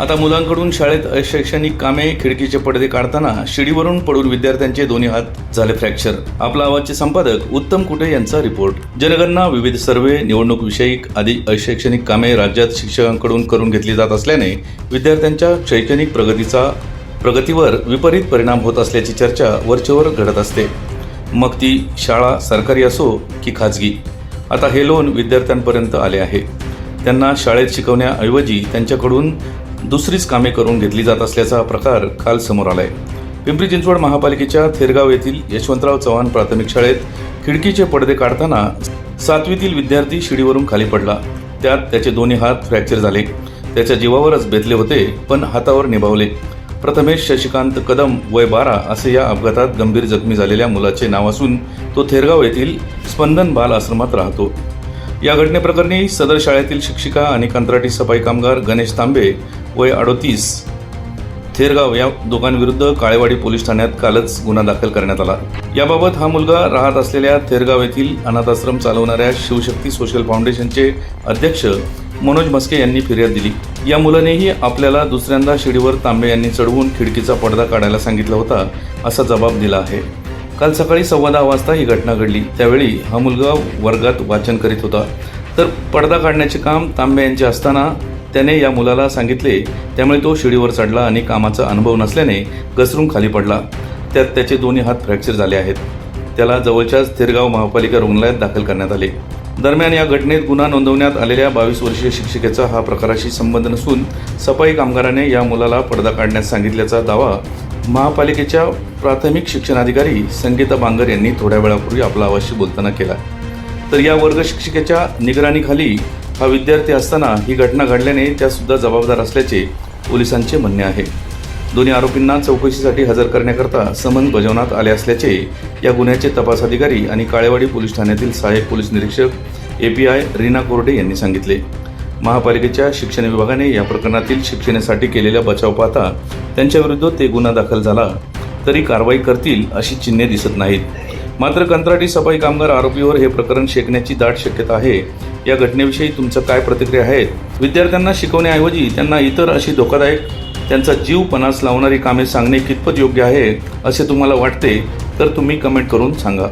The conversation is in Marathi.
आता मुलांकडून शाळेत अशैक्षणिक कामे खिडकीचे पडदे काढताना शिडीवरून पडून विद्यार्थ्यांचे दोन्ही हात झाले फ्रॅक्चर. आपला आवाजचे संपादक उत्तम कुटे यांचा रिपोर्ट. जनगणना विविध सर्वे निवडणूक विषयक आदी अशैक्षणिक कामे राज्यात शिक्षकांकडून करून घेतली जात असल्याने विद्यार्थ्यांच्या शैक्षणिक प्रगतीचा प्रगतीवर विपरीत परिणाम होत असल्याची चर्चा वरचेवर घडत असते. मग ती शाळा सरकारी असो की खाजगी? आता हे लोन विद्यार्थ्यांपर्यंत आले आहे. त्यांना शाळेत शिकवण्याऐवजी त्यांच्याकडून दुसरीच कामे करून घेतली जात असल्याचा प्रकार काल समोर आलाय. पिंपरी चिंचवड महापालिकेच्या थेरगाव येथील यशवंतराव चव्हाण प्राथमिक शाळेत खिडकीचे पडदे काढताना सातवीतील विद्यार्थी शिडीवरून खाली पडला. त्यात त्याचे दोन्ही हात फ्रॅक्चर झाले. त्याच्या जीवावरच बेतले होते पण हातावर निभावले. प्रथमेश शशिकांत कदम वय बारा असे या अपघातात गंभीर जखमी झालेल्या मुलाचे नाव असून तो थेरगाव येथील स्पंदन बाल आश्रमात राहतो. या घटनेप्रकरणी सदर शाळेतील शिक्षिका आणि कंत्राटी सफाई कामगार गणेश तांबे वय अडोतीस. थेरगाव या दोघांविरुद्ध काळेवाडी पोलीस ठाण्यात कालच गुन्हा दाखल करण्यात आला. याबाबत हा मुलगा राहत असलेल्या थेरगाव येथील अनाथाश्रम चालवणाऱ्या शिवशक्ती सोशल फाउंडेशनचे अध्यक्ष मनोज मस्के यांनी फिर्याद दिली. या मुलानेही आपल्याला दुसऱ्यांदा शिडीवर तांबे यांनी चढवून खिडकीचा पडदा काढायला सांगितला होता असा जबाब दिला आहे. काल सकाळी सव्वा दहा वाजता ही घटना घडली. त्यावेळी हा मुलगा वर्गात वाचन करीत होता. तर पडदा काढण्याचे काम तांबे यांचे असताना त्याने या मुलाला सांगितले त्यामुळे तो शिडीवर चढला आणि कामाचा अनुभव नसल्याने घसरून खाली पडला. त्यात त्याचे दोन्ही हात फ्रॅक्चर झाले आहेत. त्याला जवळच्याच थिरगाव महापालिका रुग्णालयात दाखल करण्यात आले. दरम्यान या घटनेत गुन्हा नोंदवण्यात आलेल्या बावीस वर्षीय शिक्षिकेचा हा प्रकाराशी संबंध नसून सफाई कामगाराने या मुलाला पडदा काढण्यास सांगितल्याचा दावा महापालिकेच्या प्राथमिक शिक्षणाधिकारी संगीता बांगर यांनी थोड्या वेळापूर्वी आपला आवाजशी बोलताना केला. तर या वर्ग शिक्षिकेच्या निगराणीखाली हा विद्यार्थी असताना ही घटना घडल्याने त्यासुद्धा जबाबदार असल्याचे पोलिसांचे म्हणणे आहे. दोन्ही आरोपींना चौकशीसाठी हजर करण्याकरता समन बजावण्यात आले असल्याचे या गुन्ह्याचे तपास अधिकारी आणि काळेवाडी पोलीस ठाण्यातील सहाय्यक पोलीस निरीक्षक ए पी आय रीना कोरडे यांनी सांगितले. महापालिकेच्या शिक्षण विभागाने या प्रकरणातील शिक्षणासाठी केलेल्या बचाव पाहता त्यांच्याविरुद्ध ते गुन्हा दाखल झाला. तरी कारवाई करतील अशी चिन्हे दिसत नाहीत. मात्र कंत्राटी सफाई कामगार आरोपीवर हे प्रकरण शेकण्याची दाट शक्यता आहे. या घटनेविषयी तुमचं काय प्रतिक्रिया आहेत विद्यार्थ्यांना शिकवण्याऐवजी त्यांना इतर अशी धोकादायक त्यांचा जीव पणास लावणारी कामे सांगणे कितपत योग्य आहे असे तुम्हाला वाटते तर तुम्ही कमेंट करून सांगा.